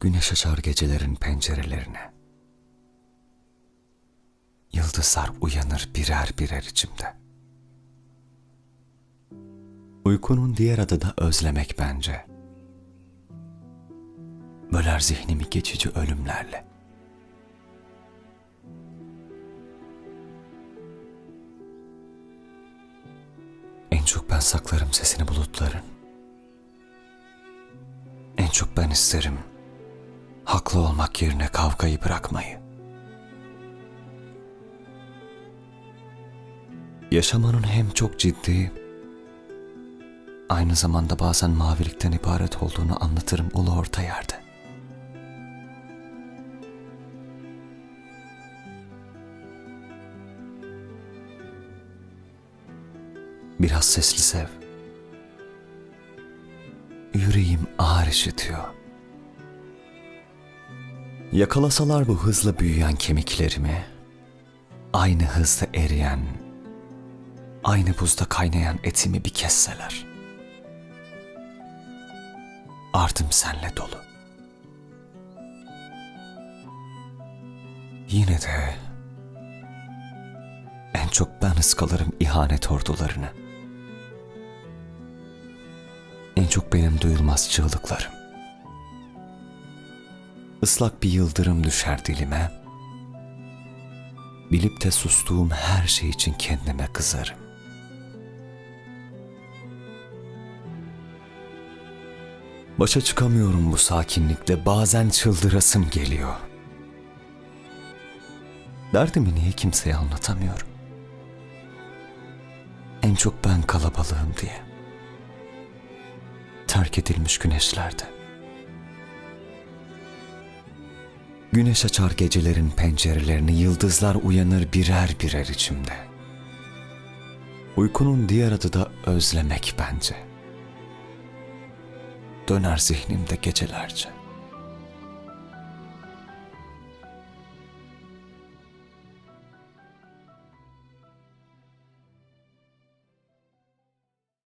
Güneş açar gecelerin pencerelerine. Yıldızlar uyanır birer birer içimde. Uykunun diğer adı da özlemek bence. Böler zihnimi geçici ölümlerle. En çok ben saklarım sesini bulutların. En çok ben isterim haklı olmak yerine kavgayı bırakmayı. Yaşamanın hem çok ciddi, aynı zamanda bazen mavilikten ibaret olduğunu anlatırım ulu orta yerde. Biraz sesli sev. Yüreğim ağır işitiyor. Yakalasalar bu hızla büyüyen kemiklerimi, aynı hızda eriyen, aynı buzda kaynayan etimi bir kesseler. Ardım senle dolu. Yine de en çok ben ıskalarım ihanet ordularını. En çok benim duyulmaz çığlıklarım. Islak bir yıldırım düşer dilime. Bilip de sustuğum her şey için kendime kızarım. Başa çıkamıyorum bu sakinlikle. Bazen çıldırasım geliyor. Derdimi niye kimseye anlatamıyorum? En çok ben kalabalığım diye. Terk edilmiş güneşlerde. Güneş açar gecelerin pencerelerini, yıldızlar uyanır birer birer içimde. Uykunun diğer adı da özlemek bence. Döner zihnimde gecelerce.